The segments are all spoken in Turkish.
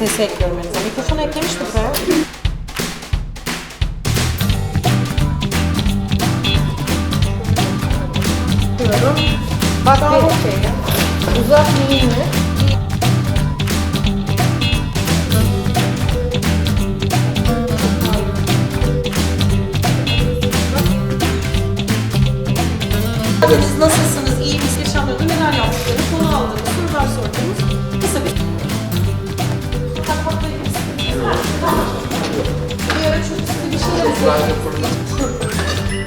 Sesi ekliyorum elinize. Mikrofonu eklemiş mi buraya? Diyorum. Bak bir okey ya. Uzatmayayım mı? Siz nasılsınız,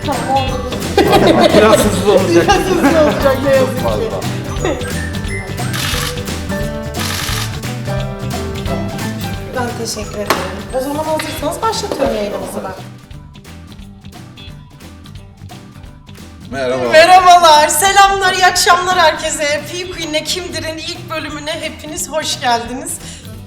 Tamam oldu. Biraz hızlı olacak. Biraz hızlı olacak ne yazık ki. Ben teşekkür ederim. O zaman hazırsanız başlatıyorum yayınımızı ben. Merhaba. Merhabalar, selamlar, iyi akşamlar herkese. P Queen'le Kimdir'in ilk bölümüne hepiniz hoş geldiniz.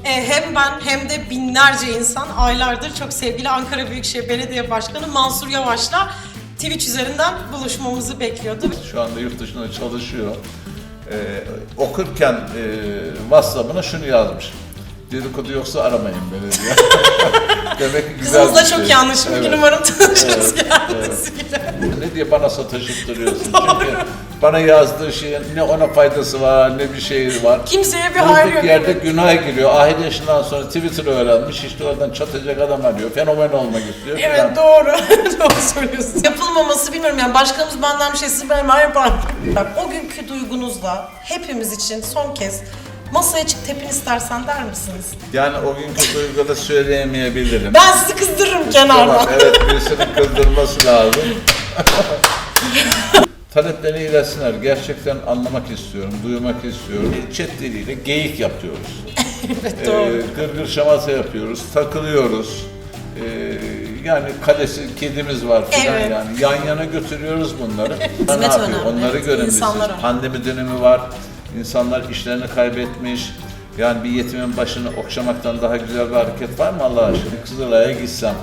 Ee, hem ben hem de binlerce insan aylardır çok sevgili Ankara Büyükşehir Belediye Başkanı Mansur Yavaş'la Twitch üzerinden buluşmamızı bekliyordu. Şu anda yurt dışında çalışıyor. Ee, okurken e, WhatsApp'ına şunu yazmış. Dedikodu yoksa aramayın beni diye. Demek ki güzel Kızınızla çok şey. anlaşıldık. Evet. Umarım tanışırız Evet, kendisiyle. Ne diye bana sataşıp duruyorsun? Çünkü bana yazdığı şeyin ne ona faydası var ne bir şey var. Kimseye bir hayır Durduk yok. yerde günah giriyor. Ahir yaşından sonra Twitter öğrenmiş. işte oradan çatacak adam arıyor. Fenomen olmak istiyor. Evet falan. doğru. doğru söylüyorsun. Yapılmaması bilmiyorum yani başkanımız benden bir şey siz benim ben yaparım. Bak o günkü duygunuzla hepimiz için son kez masaya çık tepin istersen der misiniz? Yani o günkü duyguda söyleyemeyebilirim. Ben sizi kızdırırım kenardan. Tamam, evet birisinin kızdırması lazım. Taleplerini iletsinler. Gerçekten anlamak istiyorum, duymak istiyorum. Chat diliyle geyik yapıyoruz. evet doğru. Ee, gırgır şamata yapıyoruz, takılıyoruz. Ee, yani kalesi kedimiz var filan Evet. yani. Yan yana götürüyoruz bunları. ne Hizmet yapıyor? önemli. Onları bir İnsanlar siz. önemli. Pandemi dönemi var. İnsanlar işlerini kaybetmiş. Yani bir yetimin başını okşamaktan daha güzel bir hareket var mı Allah aşkına? Kızılay'a gitsem.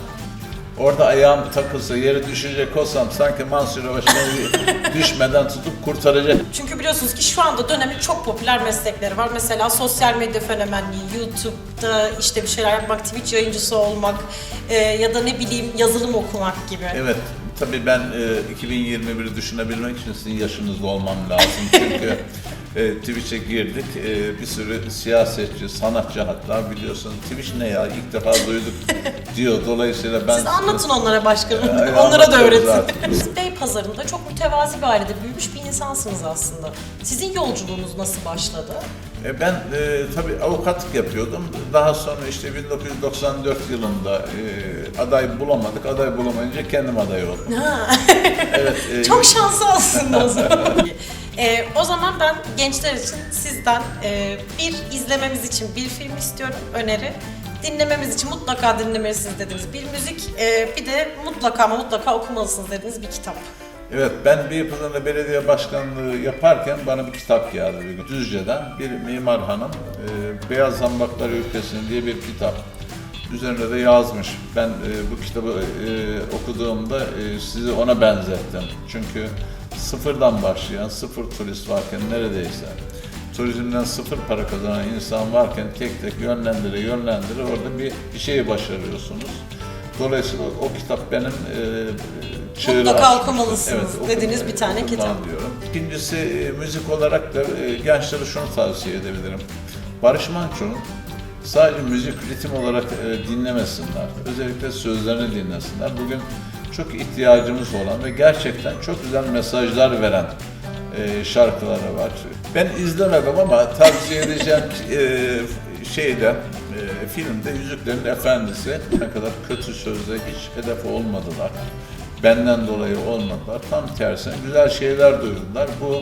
Orada ayağım takılsa, yere düşecek olsam sanki Mansur Yavaş'ın düşmeden tutup kurtaracak. Çünkü biliyorsunuz ki şu anda dönemin çok popüler meslekleri var. Mesela sosyal medya fenomenliği, YouTube'da işte bir şeyler yapmak, Twitch yayıncısı olmak e, ya da ne bileyim yazılım okumak gibi. Evet, tabii ben e, 2021'i düşünebilmek için sizin yaşınızda olmam lazım. Çünkü e, Twitch'e girdik, e, bir sürü siyasetçi, sanatçı hatta biliyorsunuz Twitch ne ya ilk defa duyduk diyor. Dolayısıyla ben... Siz anlatın onlara başkanım. Ee, onlara da öğretin. Bey pazarında çok mütevazi bir ailede büyümüş bir insansınız aslında. Sizin yolculuğunuz nasıl başladı? E, Ben e, tabii avukatlık yapıyordum. Daha sonra işte 1994 yılında e, aday bulamadık. Aday bulamayınca kendim aday oldum. Ha. Evet, e, Çok şanslı aslında o zaman. Ee, o zaman ben gençler için sizden e, bir izlememiz için bir film istiyorum, öneri. Dinlememiz için mutlaka dinlemelisiniz dediğiniz bir müzik, e, bir de mutlaka ama mutlaka okumalısınız dediğiniz bir kitap. Evet, ben Beypazarı'nda belediye başkanlığı yaparken bana bir kitap geldi bir gün. Düzce'den bir mimar hanım, e, Beyaz Zambaklar Ülkesi'nin diye bir kitap. Üzerinde de yazmış. Ben e, bu kitabı e, okuduğumda e, sizi ona benzettim. Çünkü sıfırdan başlayan, sıfır turist varken neredeyse turizmden sıfır para kazanan insan varken tek tek yönlendire yönlendire orada bir, bir şeyi başarıyorsunuz. Dolayısıyla o kitap benim e, çığır Mutlaka açmıştı. okumalısınız dediğiniz bir tane kitap. Diyorum. İkincisi e, müzik olarak da e, gençlere şunu tavsiye edebilirim. Barış Manço'nun sadece müzik ritim olarak e, dinlemesinler. Özellikle sözlerini dinlesinler. Bugün çok ihtiyacımız olan ve gerçekten çok güzel mesajlar veren e, şarkıları var. Ben izlemedim ama tavsiye edeceğim e, şeyde e, filmde Yüzüklerin Efendisi ne kadar kötü sözle hiç hedef olmadılar. Benden dolayı olmadılar. Tam tersine güzel şeyler duyurdular. Bu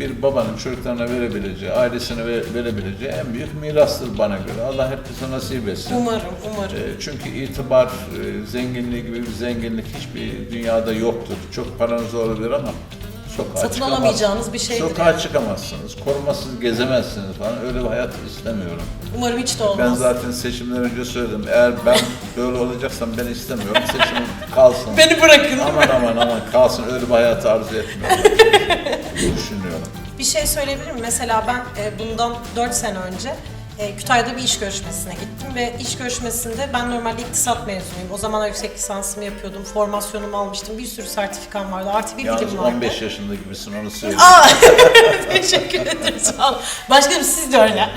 bir babanın çocuklarına verebileceği, ailesine ve- verebileceği en büyük mirastır bana göre. Allah herkese nasip etsin. Umarım, umarım. E, Çünkü itibar, e, zenginliği gibi bir zenginlik hiçbir dünyada yoktur. Çok paranız olabilir ama sokağa Satın çıkamaz- alamayacağınız bir şeydir Sokağa çıkamazsınız, korumasız gezemezsiniz falan. Öyle bir hayat istemiyorum. Umarım hiç de Ben olmaz. zaten seçimden önce söyledim. Eğer ben böyle olacaksam ben istemiyorum. Seçim kalsın. Beni bırakın. Aman aman aman kalsın öyle bir hayatı arzu etmiyorum. Düşünüyorum. Bir şey söyleyebilir miyim? Mesela ben e, bundan 4 sene önce e, Kütahya'da bir iş görüşmesine gittim ve iş görüşmesinde ben normalde iktisat mezunuyum. O zamanlar yüksek lisansımı yapıyordum, formasyonumu almıştım, bir sürü sertifikam vardı, artı bir Yalnız dilim vardı. 15 yaşında gibisin onu söyleyeyim. Aa, teşekkür ederim sağ olun. Başkanım siz de öyle.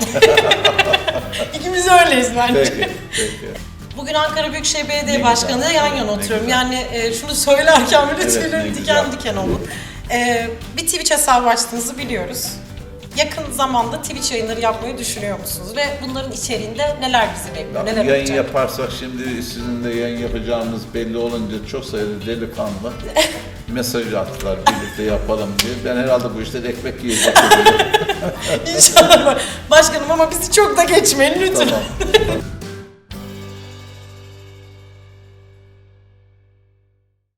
İkimiz öyleyiz bence. Peki, peki. Bugün Ankara Büyükşehir Belediye Ne Başkanı'yla güzel, yan yana oturuyorum. güzel. Yani e, şunu söylerken bile Evet, tüylerim diken diken oldu. E, bir Twitch hesabı açtığınızı biliyoruz. Yakın zamanda Twitch yayınları yapmayı düşünüyor musunuz? Ve bunların içeriğinde neler bizi bekliyor, neler yayın olacak? yaparsak şimdi sizin de yayın yapacağınız belli olunca çok sayıda delikanlı mesaj attılar birlikte yapalım diye. Ben herhalde bu işte de ekmek yiyecek. İnşallah. Başkanım ama bizi çok da geçmeyin lütfen. tamam.